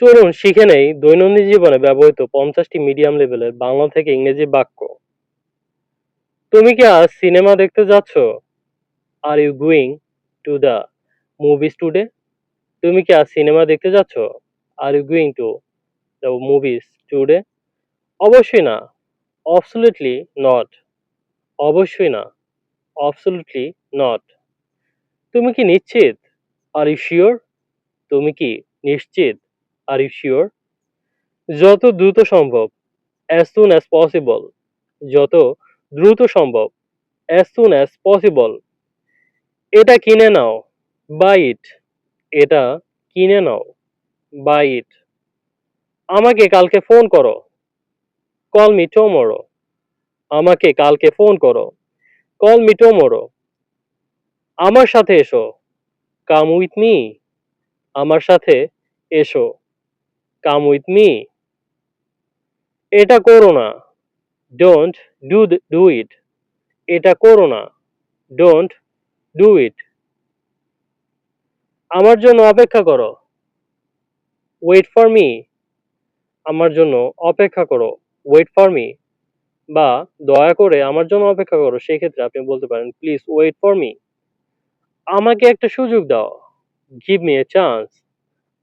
চলুন শিখে নেই দৈনন্দিন জীবনে ব্যবহৃত পঞ্চাশটি মিডিয়াম লেভেলের বাংলা থেকে ইংরেজি বাক্য। তুমি কি আজ সিনেমা দেখতে যাচ্ছ? Are you going to the movies today তুমি কি আজ সিনেমা দেখতে যাচ্ছ? Are you going to the movies today অবশ্যই না। অবসলিউটলি নট অবশ্যই না। অবসলিউটলি নট তুমি কি নিশ্চিত? আর ইউ শিওর তুমি কি নিশ্চিত? আর ইউ শিওর যত দ্রুত সম্ভব অ্যাজ সুন অ্যাজ পসিবল যত দ্রুত সম্ভব অ্যাজ সুন অ্যাজ পসিবল এটা কিনে নাও বাই ইট এটা কিনে নাও বাই ইট আমাকে কালকে ফোন করো কল মি টুমরো আমাকে কালকে ফোন করো কল মি টুমরো আমার সাথে এসো কাম উইথ মি আমার সাথে এসো। কাম উইথ মি এটা করো না। ডোন্ট ডু ডু ইট এটা করো না। ডোন্ট ডু ইট আমার জন্য অপেক্ষা করো। ওয়েট ফর মি আমার জন্য অপেক্ষা করো। ওয়েট ফর মি বা দয়া করে আমার জন্য অপেক্ষা করো। সেই ক্ষেত্রে আপনি বলতে পারেন প্লিজ ওয়েট ফর মি আমাকে একটা সুযোগ দাও। গিভ মি এ চান্স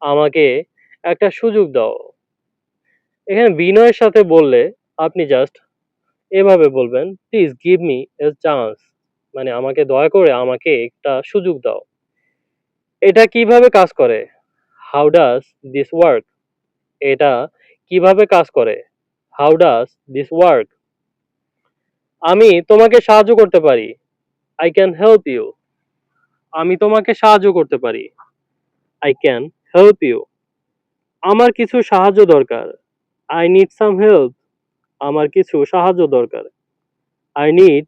আমাকে একটা সুযোগ দাও। এখানে বিনয়ের সাথে বললে আপনি জাস্ট এভাবে বলবেন please give me a chance মানে আমাকে দয়া করে আমাকে একটা সুযোগ দাও। এটা কীভাবে কাজ করে? হাউ ডাজ দিস ওয়ার্ক এটা কীভাবে কাজ করে? হাউ ডাজ দিস ওয়ার্ক আমি তোমাকে সাহায্য করতে পারি। আই ক্যান হেল্প ইউ আমি তোমাকে সাহায্য করতে পারি। আই ক্যান হেল্প ইউ আমার কিছু সাহায্য দরকার। আই নিড সাম হেল্প আমার কিছু সাহায্য দরকার। আই নিড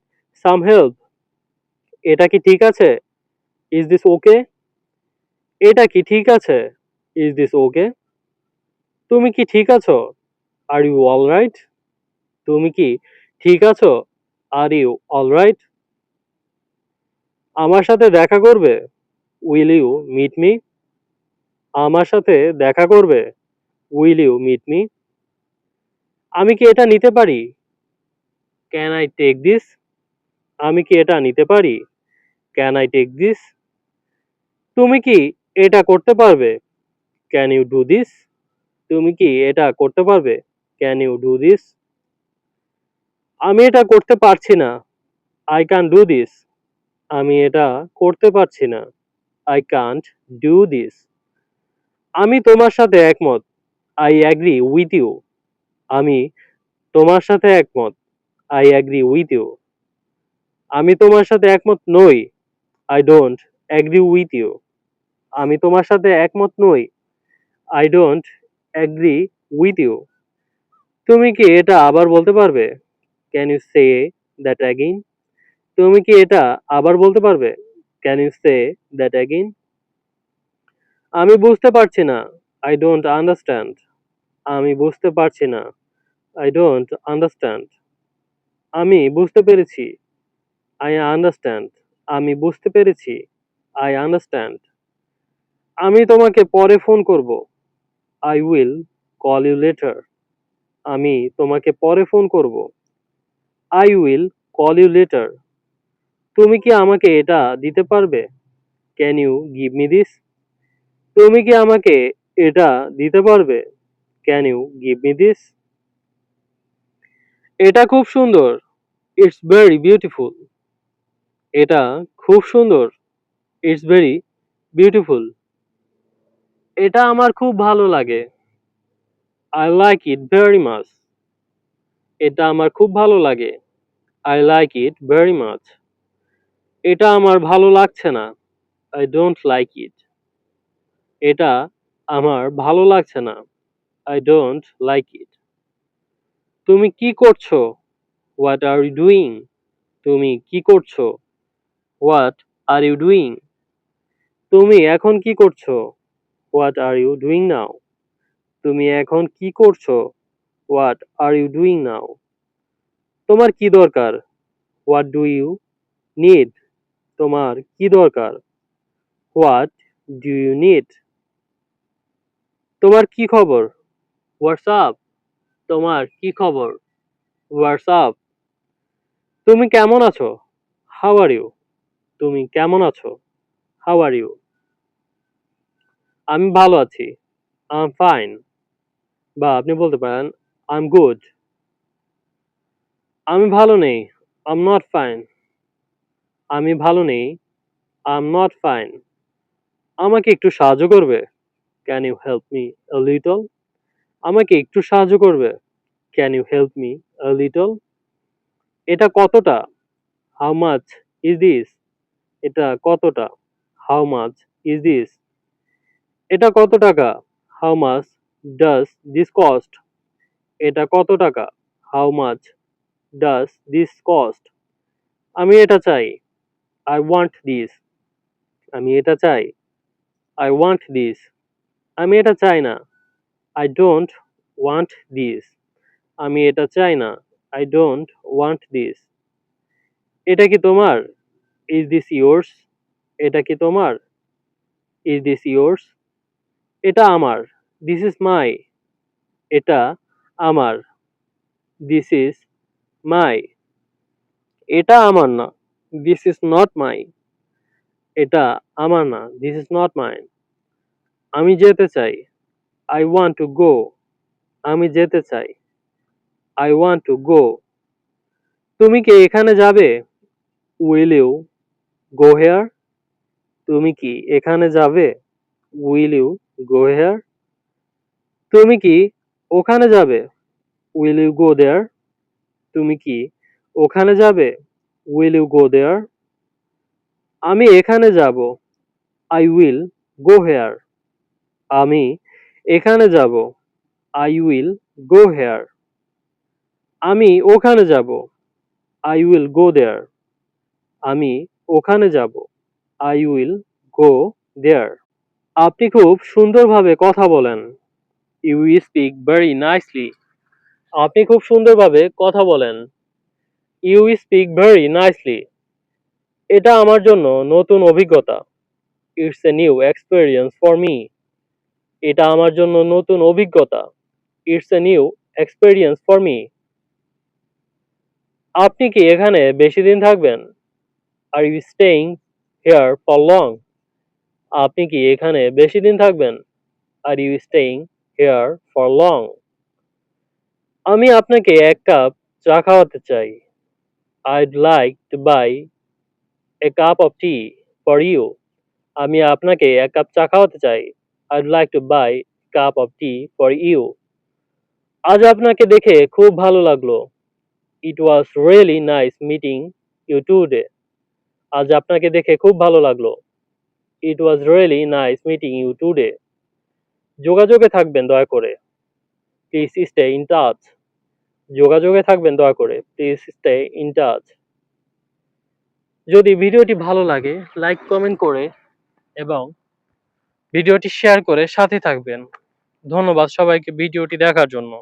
সাম হেল্প এটা কি ঠিক আছে? ইজ দিস ওকে এটা কি ঠিক আছে? ইজ দিস ওকে তুমি কি ঠিক আছো? আর ইউ অল রাইট তুমি কি ঠিক আছো? আর ইউ অল রাইট আমার সাথে দেখা করবে? উইল ইউ মিট মি আমার সাথে দেখা করবে? উইল ইউ মিট মি আমি কি এটা নিতে পারি? ক্যান আই টেক দিস আমি কি এটা নিতে পারি? ক্যান আই টেক দিস তুমি কি এটা করতে পারবে? ক্যান ইউ ডু দিস তুমি কি এটা করতে পারবে? ক্যান ইউ ডু দিস আমি এটা করতে পারছি না। আই ক্যান ডু দিস আমি এটা করতে পারছি না। আই কান্ট ডু দিস আমি তোমার সাথে একমত। আই অ্যাগ্রি উইথ ইউ আমি তোমার সাথে একমত। আই অ্যাগ্রি উইথ ইউ আমি তোমার সাথে একমত নই। I don't agree with you আমি তোমার সাথে একমত নই। I don't agree with you তুমি কি এটা আবার বলতে পারবে? Can you say that again তুমি কি এটা আবার বলতে পারবে? Can you say that again আমি বুঝতে পারছি না। আই ডোন্ট আন্ডারস্ট্যান্ড আমি বুঝতে পারছি না। আই ডোন্ট আন্ডারস্ট্যান্ড আমি বুঝতে পেরেছি। আই আন্ডারস্ট্যান্ড আমি বুঝতে পেরেছি। আই আন্ডারস্ট্যান্ড আমি তোমাকে পরে ফোন করব। I will call you later আমি তোমাকে পরে ফোন করব। I will call you later তুমি কি আমাকে এটা দিতে পারবে? Can you give me this তুমি কি আমাকে এটা দিতে পারবে? Can you give me this এটা খুব সুন্দর। ইটস ভেরি বিউটিফুল এটা খুব সুন্দর। ইটস ভেরি বিউটিফুল এটা আমার খুব ভালো লাগে। I like it very much এটা আমার খুব ভালো লাগে। I like it very much এটা আমার ভালো লাগছে না। আই ডোন্ট লাইক ইট এটা আমার ভালো লাগছে না। আই ডোন্ট লাইক ইট তুমি কি করছ? হোয়াট আর ইউ ডুইং তুমি কি করছ? হোয়াট আর ইউ ডুইং তুমি এখন কি করছ? What are you doing now তুমি এখন কি করছ? What are you doing now তোমার কি দরকার? হোয়াট ডু ইউ নিড তোমার কি দরকার? হোয়াট ডু ইউ নিড তোমার কি খবর? হোয়াটসঅ্যাপ তোমার কি খবর? হোয়াটসঅ্যাপ তুমি কেমন আছো? হাউ আর ইউ তুমি কেমন আছো? হাউ আর ইউ আমি ভালো আছি। আই এম ফাইন বা আপনি বলতে পারেন আই এম গুড আমি ভালো নেই। আই এম নট ফাইন আমি ভালো নেই। আই এম নট ফাইন আমাকে একটু সাহায্য করবে? Can you help me a little আমাকে একটু সাহায্য করবে। Can you help me a little এটা কতটা? হাউ মাচ ইজ দিস এটা কতটা? হাউ মাচ ইজ দিস এটা কত টাকা? How much does this cost এটা কত টাকা? How much does this cost আমি এটা চাই। আই ওয়ান্ট দিস আমি এটা চাই। আই ওয়ান্ট দিস আমি এটা চাই না। আই ডোন্ট ওয়ান্ট দিস আমি এটা চাই না। আই ডোন্ট ওয়ান্ট দিস এটা কি তোমার? ইজ দিস ইয়োর্স এটা কি তোমার? ইজ দিস ইয়োর্স এটা আমার। দিস ইজ মাই এটা আমার। দিস ইজ মাই এটা আমার না। দিস ইজ নট মাই এটা আমার না। দিস ইজ নট মাইন আমি যেতে চাই। আই ওয়ান্ট টু গো আমি যেতে চাই। আই ওয়ান্ট টু গো তুমি কি এখানে যাবে? উইল ইউ গো হেয়ার তুমি কি এখানে যাবে? উইল ইউ গো হেয়ার তুমি কি ওখানে যাবে? উইল ইউ গো দেয়ার তুমি কি ওখানে যাবে? উইল ইউ গো দেয়ার আমি এখানে যাব। আই উইল গো হেয়ার আমি এখানে যাব। আই উইল গো হেয়ার আমি ওখানে যাব। আই উইল গো দেয়ার আমি ওখানে যাব। আই উইল গো দেয়ার আপনি খুব সুন্দরভাবে কথা বলেন। ইউ স্পিক ভেরি নাইসলি আপনি খুব সুন্দরভাবে কথা বলেন। ইউ স্পিক ভেরি নাইসলি এটা আমার জন্য নতুন অভিজ্ঞতা। It's a new experience for me এটা আমার জন্য নতুন অভিজ্ঞতা। It's a new experience for me আপনি কি এখানে বেশি দিন থাকবেন? Are you staying here for long আপনি কি এখানে বেশি দিন থাকবেন? Are you staying here for long আমি আপনাকে এক কাপ চা খাওয়াতে চাই। I'd like to buy a cup of tea for you আমি আপনাকে এক কাপ চা খাওয়াতে চাই। I'd like to buy cup of tea for you আজ আপনাকে দেখে খুব ভালো লাগল। It was really nice meeting you today আজ আপনাকে দেখে খুব ভালো লাগল। It was really nice meeting you today যোগাযোগে থাকবেন, দয়া করে। প্লিজ স্টে ইন টাচ যোগাযোগে থাকবেন, দয়া করে। প্লিজ স্টে ইন টাচ যদি ভিডিওটি ভালো লাগে লাইক কমেন্ট করে এবং ভিডিওটি শেয়ার করে সাথে থাকবেন। ধন্যবাদ সবাইকে ভিডিওটি দেখার জন্য।